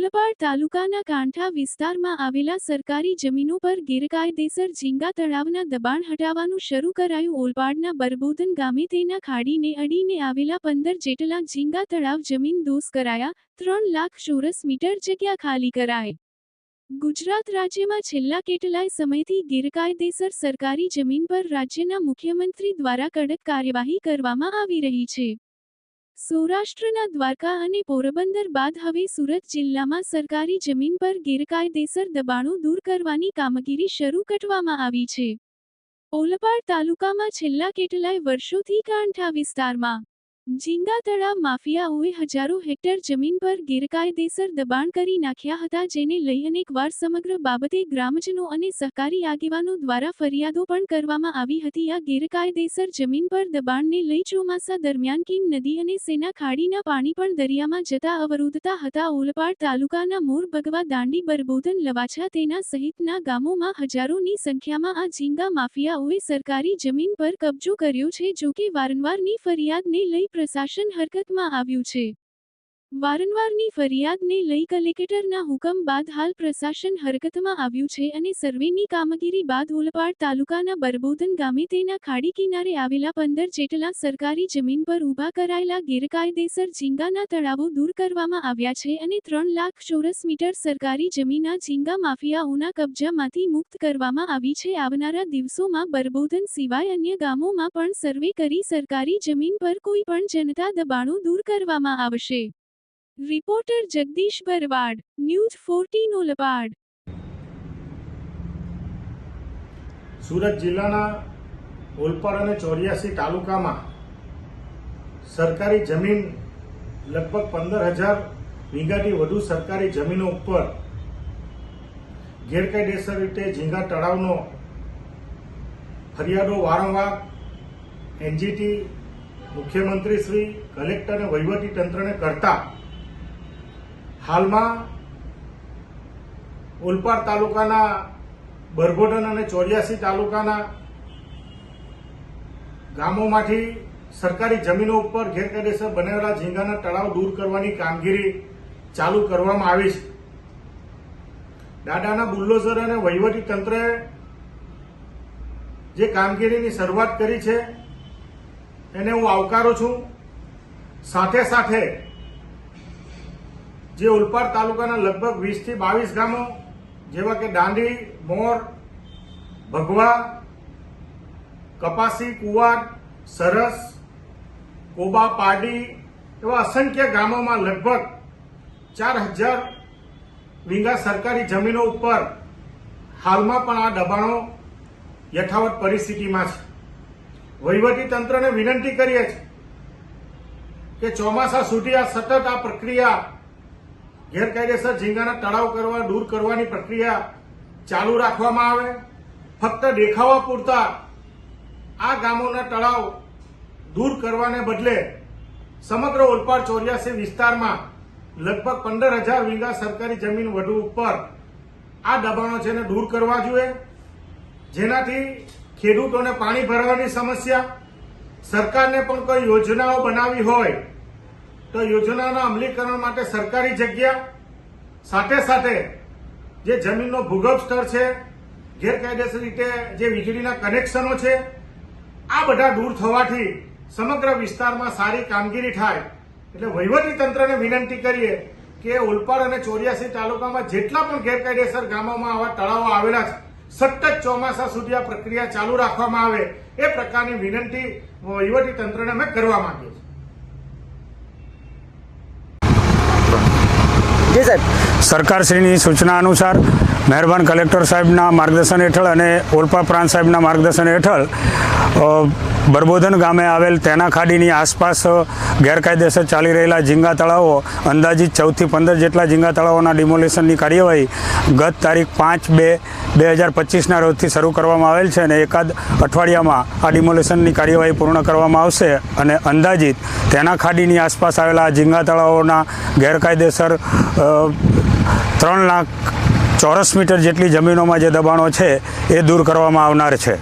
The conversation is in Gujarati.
ઓલપાડ તાલુકાના કાંઠા વિસ્તારમાં આવેલા સરકારી જમીનો પર ગેરકાયદેસર ઝીંગા તળાવના દબાણ હટાવવાનું શરૂ કરાયું. ઓલપાડના બરબોધન ગામે તેના ખાડીને અડીને આવેલા પંદર જેટલા ઝીંગા તળાવ જમીન દોષ કરાયા. ત્રણ લાખ ચોરસ મીટર જગ્યા ખાલી કરાય ગુજરાત રાજ્યમાં છેલ્લા કેટલાય સમયથી ગેરકાયદેસર સરકારી જમીન પર રાજ્યના મુખ્યમંત્રી દ્વારા કડક કાર્યવાહી કરવામાં આવી રહી છે. સૌરાષ્ટ્રના દ્વારકા અને પોરબંદર બાદ હવે સુરત જિલ્લામાં સરકારી જમીન પર ગેરકાયદેસર દબાણો દૂર કરવાની કામગીરી શરૂ કરવામાં આવી છે. ઓલપાડ તાલુકામાં છેલ્લા કેટલાય વર્ષોથી કાંઠા વિસ્તારમાં ઝીંગા તળાવ માફિયાઓએ હજારો હેક્ટર જમીન પર ગેરકાયદેસર દબાણ કરી નાખ્યા હતા, જેને લઈ અનેકવાર સમગ્ર બાબતે ગ્રામજનો અને સહકારી આગેવાનો દ્વારા ફરિયાદો પણ કરવામાં આવી હતી. આ ગેરકાયદેસર જમીન પર દબાણને લઈ ચોમાસા દરમિયાન કિમ નદી અને સેના ખાડીના પાણી પણ દરિયામાં જતા અવરોધતા હતા. ઓલપાડ તાલુકાના મોર ભગવા દાંડી બરબોધન લવાછા તેના સહિતના ગામોમાં હજારોની સંખ્યામાં આ ઝીંગા માફિયાઓએ સરકારી જમીન પર કબજો કર્યો છે, જોકે વારંવારની ફરિયાદને લઈ પ્રશાસન હરકતમાં આવ્યું છે. વારંવારની ફરિયાદને લઈ કલેક્ટરના હુકમ બાદ હાલ પ્રશાસન હરકતમાં આવ્યું છે અને સર્વેની કામગીરી બાદ ઓલપાડ તાલુકાના બરબોધન ગામે તેના ખાડી કિનારે આવેલા પંદર જેટલા સરકારી જમીન પર ઊભા કરાયેલા ગેરકાયદેસર ઝીંગાના તળાવો દૂર કરવામાં આવ્યા છે અને ત્રણ લાખ ચોરસ મીટર સરકારી જમીન આ ઝીંગા માફિયાઓના કબજામાંથી મુક્ત કરવામાં આવી છે. આવનારા દિવસોમાં બરબોધન સિવાય અન્ય ગામોમાં પણ સર્વે કરી સરકારી જમીન પર કોઈ પણ જનતા દબાણો દૂર કરવામાં આવશે. Reporter Jagdish Bharwad news fourteen Olpad Surat જિલ્લાના ઓલપાડ અને ચોર્યાસી તાલુકામાં સરકારી જમીન લગભગ પંદર હજાર વીઘાથી વધુ સરકારી જમીનો ઉપર ગેરકાયદેસર રીતે ઝીંગા તળાવનો ફરિયાદો વારંવાર એનજીટી મુખ્યમંત્રી શ્રી, કલેક્ટર અને વહીવટી તંત્રને કરતા હાલમાં ઓલપાડ તાલુકાના બરગોડન અને ચોર્યાસી તાલુકાના ગામોમાંથી સરકારી જમીનો ઉપર ગેરકાયદેસર બનાવેલા ઝીંગાના તળાવ દૂર કરવાની કામગીરી ચાલુ કરવામાં આવી છે. દાદાના બુલ્લોઝર અને વહીવટી તંત્રે જે કામગીરીની શરૂઆત કરી છે, એને હું આવકારું છું. સાથે સાથે જે ઉલપાડ તાલુકાના લગભગ વીસથી બાવીસ ગામો, જેવા કે દાંડી, મોર, ભગવા, કપાસી, કુવાર, સરસ, કોબા, પાડી એવા અસંખ્ય ગામોમાં લગભગ ચાર હજાર વીંગા સરકારી જમીનો ઉપર હાલમાં પણ આ દબાણો યથાવત પરિસ્થિતિમાં છે. વહીવટી તંત્રને વિનંતી કરીએ છીએ કે ચોમાસા સુધી આ સતત આ પ્રક્રિયા ગેરકાયદેસર ઝીંગાના તળાવ કરવા, દૂર કરવાની પ્રક્રિયા ચાલુ રાખવામાં આવે. ફક્ત દેખાવા પૂરતા આ ગામોના તળાવ દૂર કરવાને બદલે સમગ્ર ઓલપાડ ચોર્યાસી વિસ્તારમાં લગભગ પંદર હજાર વીઘા સરકારી જમીન વધુ ઉપર આ દબાણો છે એને દૂર કરવા જોઈએ. જેનાથી ખેડૂતોને પાણી ભરવાની સમસ્યા, સરકારને પણ કોઈ યોજનાઓ બનાવી હોય તો યોજનાના અમલીકરણ માટે સરકારી જગ્યા સાથે સાથે જે જમીનનો ભૂગર્ભ સ્તર છે, ગેરકાયદેસર રીતે જે વીજળીના કનેક્શનો છે, આ બધા દૂર થવાથી સમગ્ર વિસ્તારમાં સારી કામગીરી થાય. એટલે વહીવટી તંત્રને વિનંતી કરીએ કે ઓલપાડ અને ચોર્યાસી તાલુકામાં જેટલા પણ ગેરકાયદેસર ગામોમાં આવા તળાવો આવેલા છે, સતત ચોમાસા સુધી આ પ્રક્રિયા ચાલુ રાખવામાં આવે એ પ્રકારની વિનંતી વહીવટી તંત્રને અમે કરવા માંગીએ છીએ. જી સાહેબ? સરકારશ્રીની સૂચના અનુસાર મહેરબાન કલેક્ટર સાહેબના માર્ગદર્શન હેઠળ અને ઓલપા પ્રાંત સાહેબના માર્ગદર્શન હેઠળ બરબોધન ગામે આવેલ તેના ખાડીની આસપાસ ગેરકાયદેસર ચાલી રહેલા ઝીંગા તળાવો, અંદાજિત ચૌદથી પંદર જેટલા ઝીંગા તળાવોના ડિમોલેશનની કાર્યવાહી ગત તારીખ પાંચ બે બે હજાર પચીસના રોજથી શરૂ કરવામાં આવેલ છે અને એકાદ અઠવાડિયામાં આ ડિમોલેશનની કાર્યવાહી પૂર્ણ કરવામાં આવશે અને અંદાજિત તેના ખાડીની આસપાસ આવેલા ઝીંગા તળાવોના ગેરકાયદેસર ત્રણ લાખ ચોરસ મીટર જેટલી જમીનોમાં જે દબાણો છે એ દૂર કરવામાં આવનાર છે.